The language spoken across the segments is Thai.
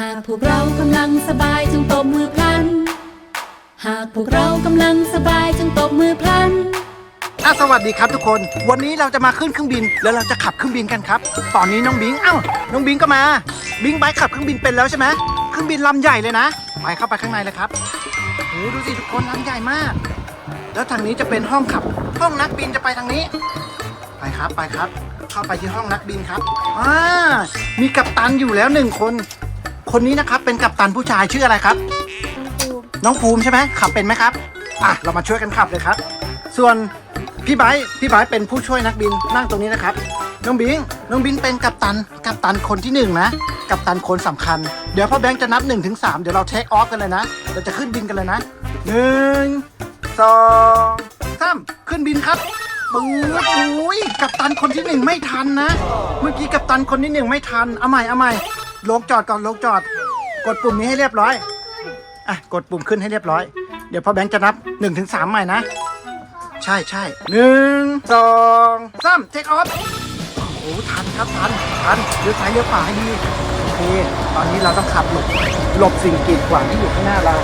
หากพวกเรากำลังสบายจงตบมือพลัน หากพวกเรากำลังสบายจงตบมือพลัน อะสวัสดีครับทุกคน วันนี้เราจะมาขึ้นเครื่องบิน แล้วเราจะขับเครื่องบินกันครับ ตอนนี้น้องบิงเอ้า น้องบิงก็มา บิงไบค์ขับเครื่องบินเป็นแล้วใช่ไหมเครื่องบินลำใหญ่เลยนะ ไปเข้าไปข้างในเลยครับโอ้ดูสิทุกคนลำใหญ่มาก แล้วทางนี้จะเป็นห้องขับ ห้องนักบินจะไปทางนี้ ไปครับ ไปครับ เข้าไปที่ห้องนักบินครับ อ่า มีกัปตันอยู่แล้วหนึ่งคน คนนี้นะครับเป็นกัปตันผู้ชายชื่ออะไรครับ น้องภูมิใช่ไหมขับเป็นไหมครับอะเรามาช่วยกันขับเลยครับ ส่วนพี่ไบร์ทพี่ไบร์ทเป็นผู้ช่วยนักบินนั่งตรงนี้นะครับน้องบิงน้องบิงเป็นกัปตันกัปตันคนที่หนึ่งนะกัปตันคนสำคัญเดี๋ยวพ่อแบงค์จะนับ1นถึงสเดี๋ยวเราเทคออฟกันเลยนะเราจะขึ้นบินกันเลยนะหนึ่งสองสามขึ้นบินครับปื๊ดอุ้ยกัปตันคนที่หนึ่งไม่ทันนะ เมื่อกี้กัปตันคนที่หนึ่งไม่ทันเอาใหม่เอาใหม่ ลงจอดก่อนลงจอด กดปุ่มนี้ให้เรียบร้อย อะ กดปุ่มขึ้นให้เรียบร้อย เดี๋ยวพ่อแบงค์จะนับ1นถึงสใหม่นะ ใช่ใช่หนึ่งสองสามเทคออฟโอ้โหทันครับทันทันเลี้ยวซ้ายเลี้ยวขวาให้ดีโอเค ตอนนี้เราต้องขับหลบหลบสิ่งกีดขวางที่อยู่ข้างหน้าเรา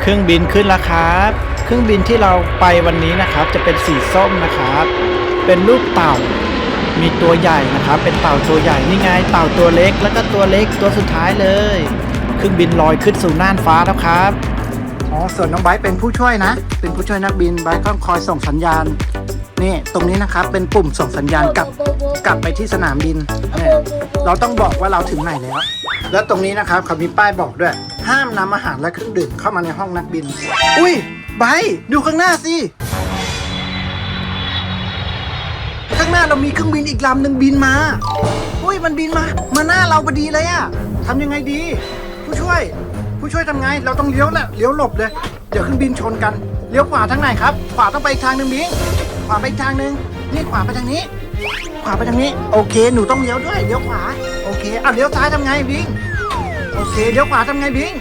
เครื่องบินขึ้นแล้วครับ เครื่องบินที่เราไปวันนี้นะครับ จะเป็นสีส้มนะครับ เป็นรูปเต่า มีตัวใหญ่นะครับ เป็นเต่าตัวใหญ่นี่ไงเต่าตัวเล็ก แล้วก็ตัวเล็กตัวสุดท้ายเลยเครื่องบินลอยขึ้นสู่น่านฟ้าแล้วครับอ๋อส่วนน้องไบร์ทเป็นผู้ช่วยนะ เป็นผู้ช่วยนักบินไบร์ทก็คอยส่งสัญญาณนี่ตรงนี้นะครับเป็นปุ่มส่งสัญญาณกลับกลับไปที่สนามบินเนี่ยเราต้องบอกว่าเราถึงไหนแล้ว แล้วตรงนี้นะครับเขามีป้ายบอกด้วย ห้ามนำอาหารและเครื่องดื่มเข้ามาในห้องนักบิน อุ้ยไบร์ทดูข้างหน้าสิางหน้าเรามีเครื่องบินอีกลำหนึ่งบินมาอุ้ยมันบินมา มาหน้าเราพอดีเลยอะทำยังไงดี ผู้ช่วย ผู้ช่วยทำไง เราต้องเลี้ยวแหละเลี้ยวหลบเลย เดี๋ยวเครื่องบินชนกัน เลี้ยวขวาทางไหนครับ ขวาต้องไปอีกทางหนึ่งบิงขวาไปอีกทางหนึ่งนี่ขวาไปทางนี้ ขวาไปทางนี้ โอเค หนูต้องเลี้ยวด้วย เลี้ยวขวา โอเคอะเลี้ยวซ้ายทำไงบิง โอเค เลี้ยวขวาทำไงบิง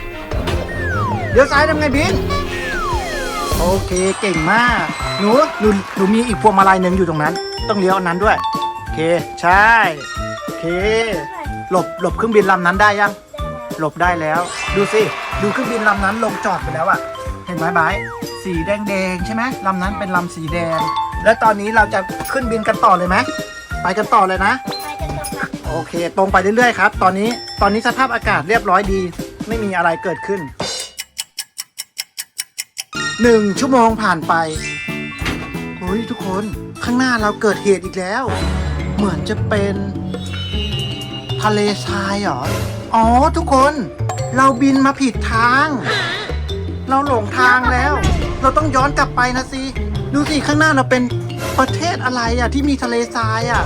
เลี้ยวซ้ายทำไงบิงโอเค เก่งมาก หนู หนู หนูมีอีกพวงมาลัยหนึ่งอยู่ตรงนั้น ต้องเลี้ยวอันนั้นด้วย โอเค ใช่โอเค หลบหลบเครื่องบินลำนั้นได้ยัง หลบได้แล้ว ดูสิ ดูเครื่องบินลำนั้นลงจอดไปแล้วอะเห็นไหมบายสีแดงแดงๆใช่ไหมลำนั้นเป็นลำสีแดง แล้วตอนนี้เราจะขึ้นบินกันต่อเลยไหมไปกันต่อเลยนะ โอเค ตรงไปเรื่อยๆครับ ตอนนี้ตอนนี้สภาพอากาศเรียบร้อยดี ไม่มีอะไรเกิดขึ้นหนึ่งชั่วโมงผ่านไปเฮ้ยทุกคนข้างหน้าเราเกิดเหตุอีกแล้ว เหมือนจะเป็นทะเลทรายเหรอ อ๋อทุกคน เราบินมาผิดทาง เราหลงทางแล้ว เราต้องย้อนกลับไปนะสิดูสิข้างหน้าเราเป็นประเทศอะไรอะที่มีทะเลทรายอะ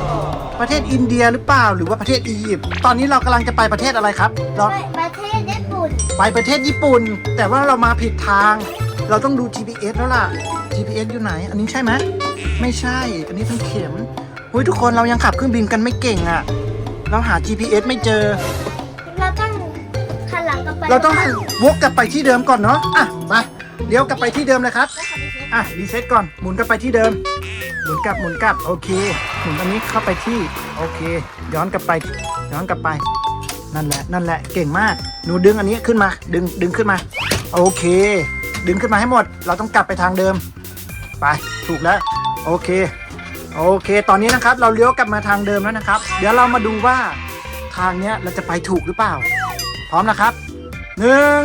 ประเทศอินเดียหรือเปล่าหรือว่าประเทศอียิปต์ตอนนี้เรากำลังจะไปประเทศอะไรครับเราประเทศญี่ปุ่น ไปประเทศญี่ปุ่น แต่ว่าเรามาผิดทาง เราต้องดู GPS แล้วล่ะ GPS อยู่ไหน อันนี้ใช่ไหมไม่ใช่ อันนี้เป็นเข็มเฮ้ยทุกคนเรายังขับเครื่องบินกันไม่เก่งอะ่ะ เราหา GPS ไม่เจอ เราต้องขันหลังกลับไปเราต้องวกกลับไปที่เดิมก่อนเนาะอะไปเลี้ยวกลับไปที่เดิมเลยครับแล้วขอดูสิอะรีเซ็ตก่อนหมุนกลับไปที่เดิม หมุนกลับหมุนกลับโอเคหมุนอันนี้เข้าไปที่โอเค ย้อนกลับไปย้อนกลับไป นั่นแหละนั่นแหละเก่งมากหนูดึงอันนี้ขึ้นมา ดึงดึงขึ้นมา โอเค ดึงขึ้นมาให้หมด เราต้องกลับไปทางเดิม ไปถูกแล้วโอเค โอเค ตอนนี้นะครับเราเลี้ยวกลับมาทางเดิมแล้วนะครับ เดี๋ยวเรามาดูว่าทางเนี้ยเราจะไปถูกหรือเปล่า พร้อมนะครับหนึ่ง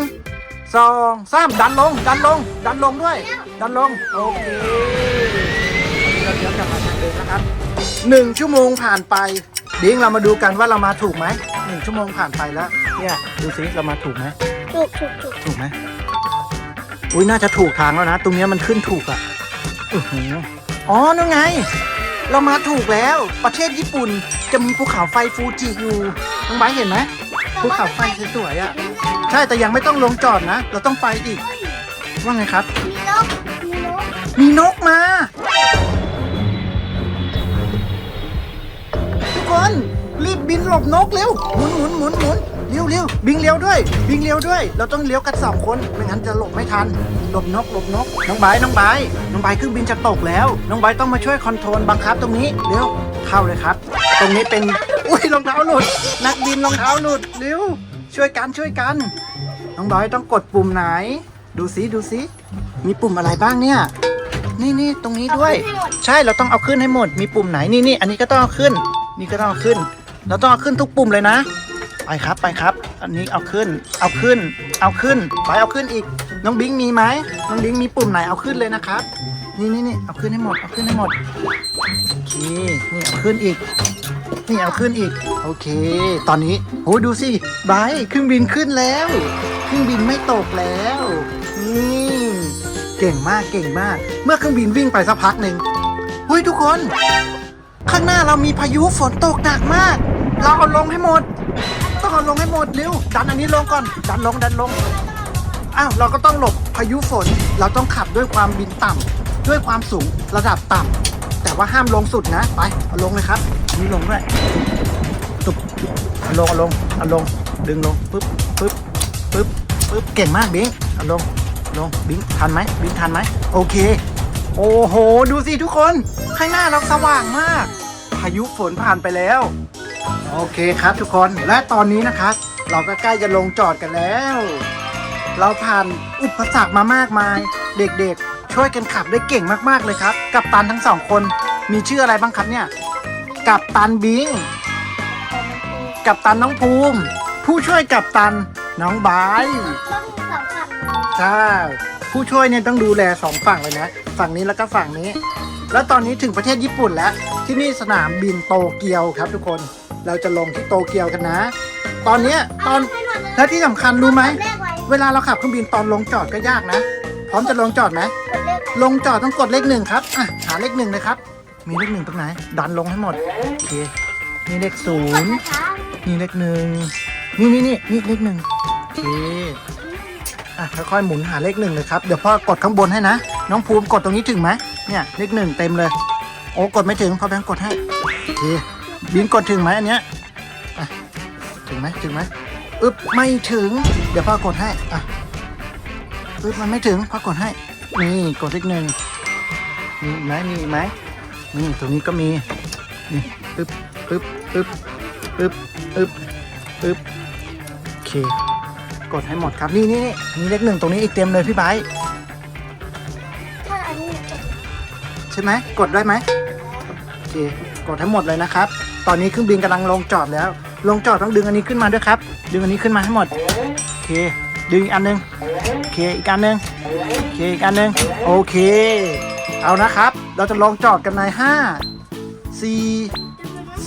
สองสามดันลง ดันลง ดันลงด้วย ดันลง โอเคเราเลี้ยวกลับมาทางเดิมนะครับหนึ่งชั่วโมงผ่านไปดิ้งเรามาดูกันว่าเรามาถูกไหมหนึ่งชั่วโมงผ่านไปแล้ว เนี่ยดูสิเรามาถูกไหมถูกถูกถูกถูกไหมอุ้ยน่าจะถูกทางแล้วนะ ตรงเนี้ยมันขึ้นถูกอะ อือหืออ๋อนั่นไง เรามาถูกแล้ว ประเทศญี่ปุ่นจะมีภูเขาไฟฟูจิอยู่น้องไบร์ทเห็นไหมภูเขาไฟสวยๆอะใช่แต่ยังไม่ต้องลงจอดนะ เราต้องไปอีก ว่าไงครับ มีนกมีนกมีนกมา ทุกคน รีบบินหลบนกเร็ว หมุนหมุนหมุนหมุน เร็วเร็วบิงเร็วด้วย บิงเร็วด้วย เราต้องเลี้ยวกันสองคนไม่งั้นจะหลบไม่ทันหลบนกหลบนกน้องไบร์ทน้องไบร์ทน้องไบร์ทเครื่องบินจะตกแล้ว น้องไบร์ทต้องมาช่วยคอนโทรลบังคับตรงนี้เร็วเข้าเลยครับ ตรงนี้เป็นอุ้ยรองเท้าหลุด นักบินรองเท้าหลุดเร็วช่วยกันช่วยกัน น้องบอยต้องกดปุ่มไหน ดูซิดูซิมีปุ่มอะไรบ้างเนี่ยนี่นี่ตรงนี้ด้วยเอาขึ้นให้หมดใช่เราต้องเอาขึ้นให้หมดมีปุ่มไหนนี่นี่อันนี้ก็ต้องเอาขึ้น นี่ก็ต้องเอาขึ้น เราต้องเอาขึ้นทุกปุ่มเลยนะ ไปครับไปครับ อันนี้เอาขึ้น เอาขึ้น เอาขึ้น ไปเอาขึ้นอีก น้องบิงมีไหมน้องบิงมีปุ่มไหนเอาขึ้นเลยนะครับ นี่นี่นี่เอาขึ้นให้หมด เอาขึ้นให้หมด โอเค นี่เอาขึ้นอีก นี่เอาขึ้นอีก โอเค ตอนนี้โหดูสิไบร์ทเครื่องบินขึ้นแล้ว เครื่องบินไม่ตกแล้ว นี่ เก่งมาก เก่งมาก เมื่อเครื่องบินวิ่งไปสักพักหนึ่งเฮ้ยทุกคน ข้างหน้าเรามีพายุฝนตกหนักมาก เราเอาลงให้หมด ต้องเอาลงให้หมดเร็วดันอันนี้ลงก่อนดันลงดันลงอ้าวเราก็ต้องหลบพายุฝนเราต้องขับด้วยความบินต่ำด้วยความสูงระดับต่ำแต่ว่าห้ามลงสุดนะไปเอาลงเลยครับนนี่ลงด้วยตุบเอาลงเอาลงเอาลงดึงลงปึ๊บปึ๊บปึ๊บปึ๊บเก่งมากบิงเอาลงลงบิงทันไหมบิงทันไหมโอเค โอ้โห ดูสิทุกคน ข้างหน้าเราสว่างมาก พายุฝนผ่านไปแล้ว โอเคครับทุกคนและตอนนี้นะครับ เราก็ใกล้จะลงจอดกันแล้ว เราผ่านอุปสรรคมามากมาย เด็กๆ ช่วยกันขับได้เก่งมากๆเลยครับ กับตันทั้งสองคนมีชื่ออะไรบ้างครับเนี่ย กับตันบิง กับตันน้องภูมิ ผู้ช่วยกับตันน้องบายต้องมีสองฝั่งใช่ผู้ช่วยเนี่ยต้องดูแลสองฝั่งเลยนะฝั่งนี้แล้วก็ฝั่งนี้ แล้วตอนนี้ถึงประเทศญี่ปุ่นแล้ว ที่นี่สนามบินโตเกียวครับทุกคน เราจะลงที่โตเกียวกันนะ ตอนเนี้ยตอนให้หมดเลยและที่สำคัญรู้ไหมกดเลขไว้เวลาเราขับเครื่องบินตอนลงจอดก็ยากนะ พร้อมจะลงจอดไหมกดเลขไว้ลงจอดต้องกดเลขหนึ่งครับอะหาเลขหนึ่งเลยครับ มีเลขหนึ่งตรงไหน ดันลงให้หมดโอเคนี่เลขศูกดนย์นะคะนี่เลขหนึ่งนี่นี่นี่นี่เลขหนึ่งโอเคอะค่อยๆหมุนหาเลขหนึ่งเลยครับเดี๋ยวพ่อกดข้างบนให้นะน้องภูมิกดตรงนี้ถึงไหมเนี่ยเลขหนึ่งเต็มเลย โอ้กดไม่ถึงพ่อแบงค์กดให้โอเค บินกดถึงไหมอันเนี้ยอะถึงไหมถึงไหมอึ๊บไม่ถึง เดี๋ยวพ่อกดให้อะอึ๊บมันไม่ถึงพ่อกดให้ นี่กดเลขหนึ่งมีอีกไหมมีอีกไหมนี่ตรงนี้ก็มีนี่อึ๊บอึ๊บอึ๊บอึ๊บอึ๊บอึ๊บโอเค กดให้หมดครับนี่นี่นี่มีเลขหนึ่งตรงนี้อีกเต็มเลยพี่ไบร์ทถ้าอันนี้กดใช่ไหมกดได้ไหมโอเคกดให้หมดเลยนะครับ ตอนนี้เครื่องบินกำลังลงจอดแล้ว ลงจอดต้องดึงอันนี้ขึ้นมาด้วยครับ ดึงอันนี้ขึ้นมาให้หมด โอเค ดึงอีกอันหนึง โอเค อีกอันหนึง โอเค อีกอันหนึง โอเค เอานะครับ เราจะลงจอดกันในห้าสี่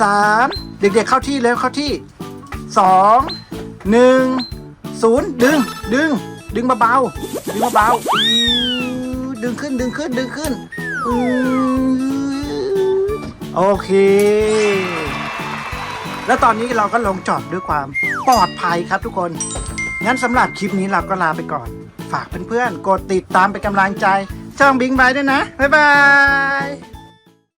สามเด็กๆเข้าที่แล้วเข้าที่สองหนึ่งศูนย์ดึง ดึง ดึงเบาๆดึงเบาๆดึงขึ้น ดึงขึ้น ดึงขึ้น โอเค แล้วตอนนี้เราก็ลงจอดด้วยความปลอดภัยครับทุกคน งั้นสำหรับคลิปนี้เราก็ลาไปก่อน ฝากเพื่อนๆ กดติดตามเป็นกำลังใจ ช่องบิงบายด้วยนะ บ๊ายบาย